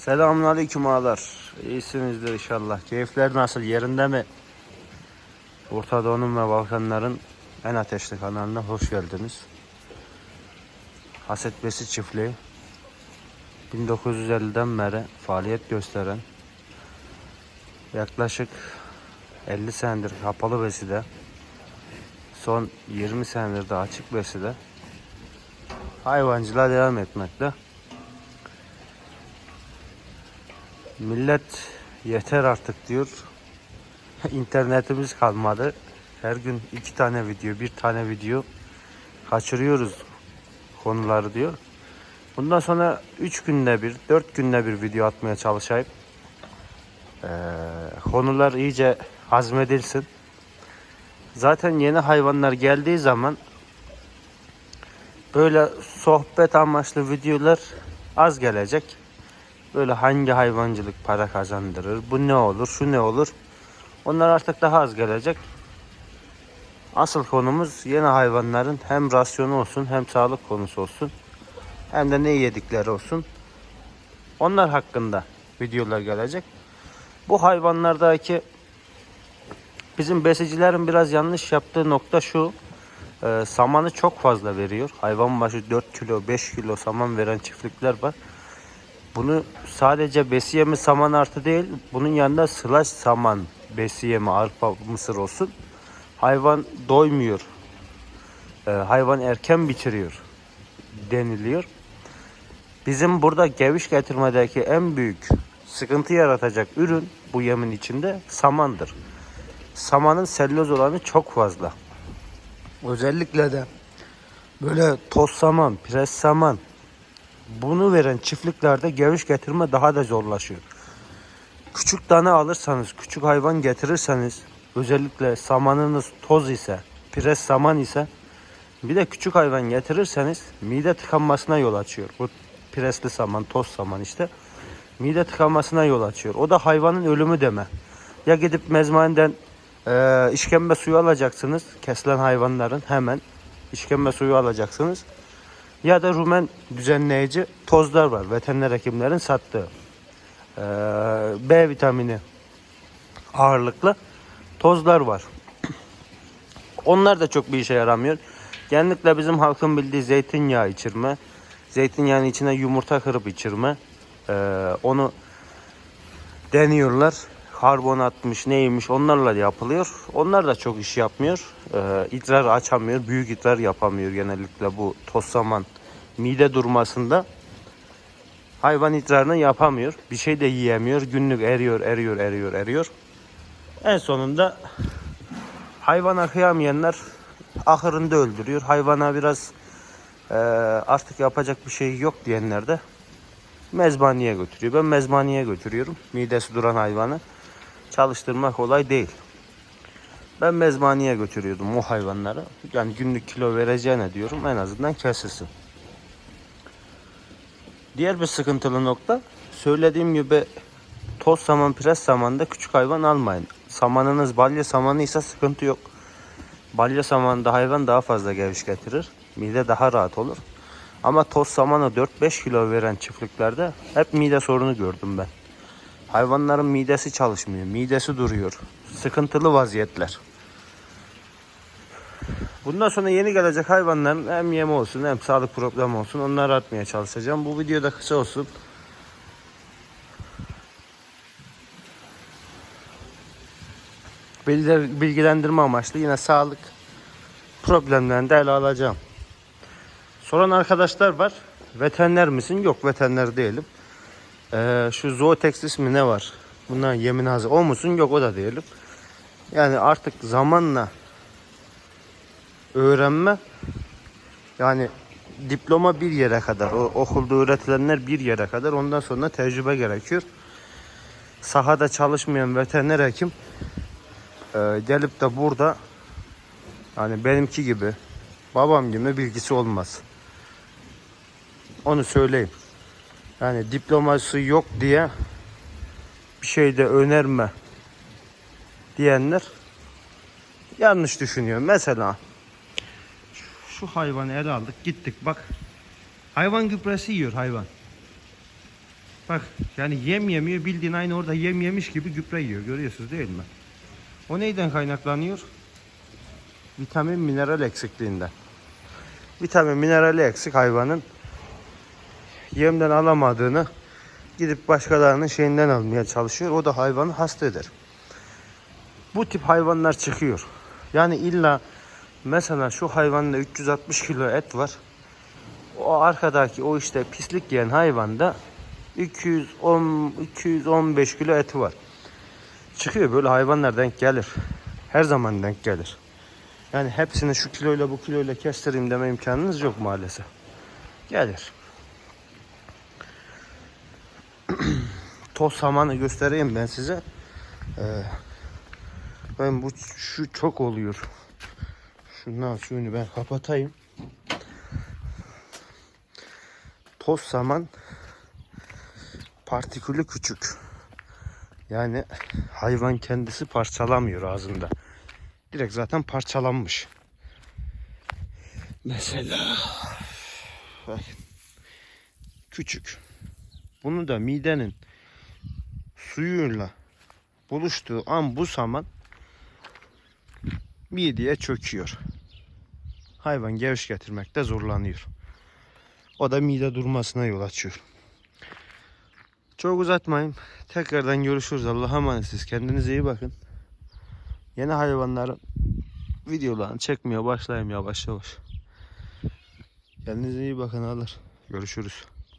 Selamünaleyküm ağalar. İyisinizdir inşallah. Keyifler nasıl? Yerinde mi? Orta Doğu'nun ve Balkanların en ateşli kanalına hoş geldiniz. Haset Besi Çiftliği 1950'den beri faaliyet gösteren yaklaşık 50 senedir kapalı beside son 20 senedir de açık beside hayvancılığa devam etmekte. Millet yeter artık diyor. İnternetimiz kalmadı. Her gün iki tane video, bir tane video kaçırıyoruz konuları diyor. Bundan sonra üç günde bir, dört günde bir video atmaya çalışayım. Ee, konular iyice hazmedilsin. Zaten yeni hayvanlar geldiği zaman böyle sohbet amaçlı videolar az gelecek. Böyle hangi hayvancılık para kazandırır, bu ne olur, şu ne olur. Onlar artık daha az gelecek. Asıl konumuz yeni hayvanların hem rasyonu olsun hem sağlık konusu olsun. Hem de ne yedikleri olsun. Onlar hakkında videolar gelecek. Bu hayvanlardaki bizim besicilerin biraz yanlış yaptığı nokta şu. Ee, samanı çok fazla veriyor. Hayvan başı 4 kilo 5 kilo saman veren çiftlikler var. Bunu sadece besiye mi saman artı değil, bunun yanında slash saman, besiye mi arpa, mısır olsun. Hayvan doymuyor. Ee, hayvan erken bitiriyor deniliyor. Bizim burada geviş getirmedeki en büyük sıkıntı yaratacak ürün bu yemin içinde samandır. Samanın selüloz oranı çok fazla. Özellikle de böyle toz saman, pres saman, bunu veren çiftliklerde geviş getirme daha da zorlaşıyor. Küçük tane alırsanız, küçük hayvan getirirseniz, özellikle samanınız toz ise, pres saman ise, bir de küçük hayvan getirirseniz mide tıkanmasına yol açıyor. Bu presli saman, toz saman işte. Mide tıkanmasına yol açıyor. O da hayvanın ölümü deme. Ya gidip mezmaneden e, işkembe suyu alacaksınız. Kesilen hayvanların hemen işkembe suyu alacaksınız ya da rumen düzenleyici tozlar var. Veteriner hekimlerin sattığı. Ee, B vitamini ağırlıklı tozlar var. Onlar da çok bir işe yaramıyor. Genellikle bizim halkın bildiği zeytinyağı içirme. Zeytinyağının içine yumurta kırıp içirme. Ee, onu deniyorlar. Karbonatmış neymiş onlarla yapılıyor. Onlar da çok iş yapmıyor. Ee, idrar açamıyor. Büyük idrar yapamıyor genellikle bu toz saman mide durmasında. Hayvan idrarını yapamıyor. Bir şey de yiyemiyor. Günlük eriyor, eriyor, eriyor, eriyor. En sonunda hayvana kıyamayanlar ahırında öldürüyor. Hayvana biraz e, artık yapacak bir şey yok diyenler de mezbaniye götürüyor. Ben mezbaniye götürüyorum. Midesi duran hayvanı çalıştırmak kolay değil. Ben mezbaniye götürüyordum o hayvanları. Yani günlük kilo vereceğine diyorum en azından kesilsin. Diğer bir sıkıntılı nokta söylediğim gibi toz saman pres samanda küçük hayvan almayın. Samanınız balya samanı ise sıkıntı yok. Balya samanında hayvan daha fazla geviş getirir. Mide daha rahat olur. Ama toz samanı 4-5 kilo veren çiftliklerde hep mide sorunu gördüm ben. Hayvanların midesi çalışmıyor. Midesi duruyor. Sıkıntılı vaziyetler. Bundan sonra yeni gelecek hayvanların hem yeme olsun hem sağlık problemi olsun onları atmaya çalışacağım. Bu video da kısa olsun. Bilgilendirme amaçlı yine sağlık problemlerini de ele alacağım. Soran arkadaşlar var. Veteriner misin? Yok veteriner değilim. Ee, şu Zootex ismi ne var? Bundan yemin hazır. O musun? Yok o da değilim. Yani artık zamanla öğrenme yani diploma bir yere kadar. O okulda öğretilenler bir yere kadar. Ondan sonra tecrübe gerekiyor. Sahada çalışmayan veteriner hekim e, gelip de burada yani benimki gibi babam gibi bilgisi olmaz. Onu söyleyeyim. Yani diploması yok diye bir şey de önerme diyenler yanlış düşünüyor. Mesela şu hayvanı ele aldık gittik bak. Hayvan gübresi yiyor hayvan. Bak yani yem yemiyor bildiğin aynı orada yem yemiş gibi gübre yiyor görüyorsunuz değil mi? O neyden kaynaklanıyor? Vitamin mineral eksikliğinden. Vitamin minerali eksik hayvanın yemden alamadığını gidip başkalarının şeyinden almaya çalışıyor. O da hayvanı hasta eder. Bu tip hayvanlar çıkıyor. Yani illa mesela şu hayvanda 360 kilo et var. O arkadaki o işte pislik yiyen hayvanda 210 215 kilo eti var. Çıkıyor böyle hayvanlar denk gelir. Her zaman denk gelir. Yani hepsini şu kiloyla bu kiloyla kestireyim deme imkanınız yok maalesef. Gelir. Toz samanı göstereyim ben size. Ee, ben bu şu çok oluyor. Şundan suyunu ben kapatayım. Toz saman partikülü küçük. Yani hayvan kendisi parçalamıyor ağzında. Direkt zaten parçalanmış. Mesela küçük. Bunu da midenin suyuyla buluştuğu an bu saman mideye çöküyor. Hayvan geviş getirmekte zorlanıyor. O da mide durmasına yol açıyor. Çok uzatmayayım. Tekrardan görüşürüz. Allah'a emanetsiniz. Kendinize iyi bakın. Yeni hayvanların videolarını çekmeye başlayayım yavaş yavaş. Kendinize iyi bakın alır. Görüşürüz.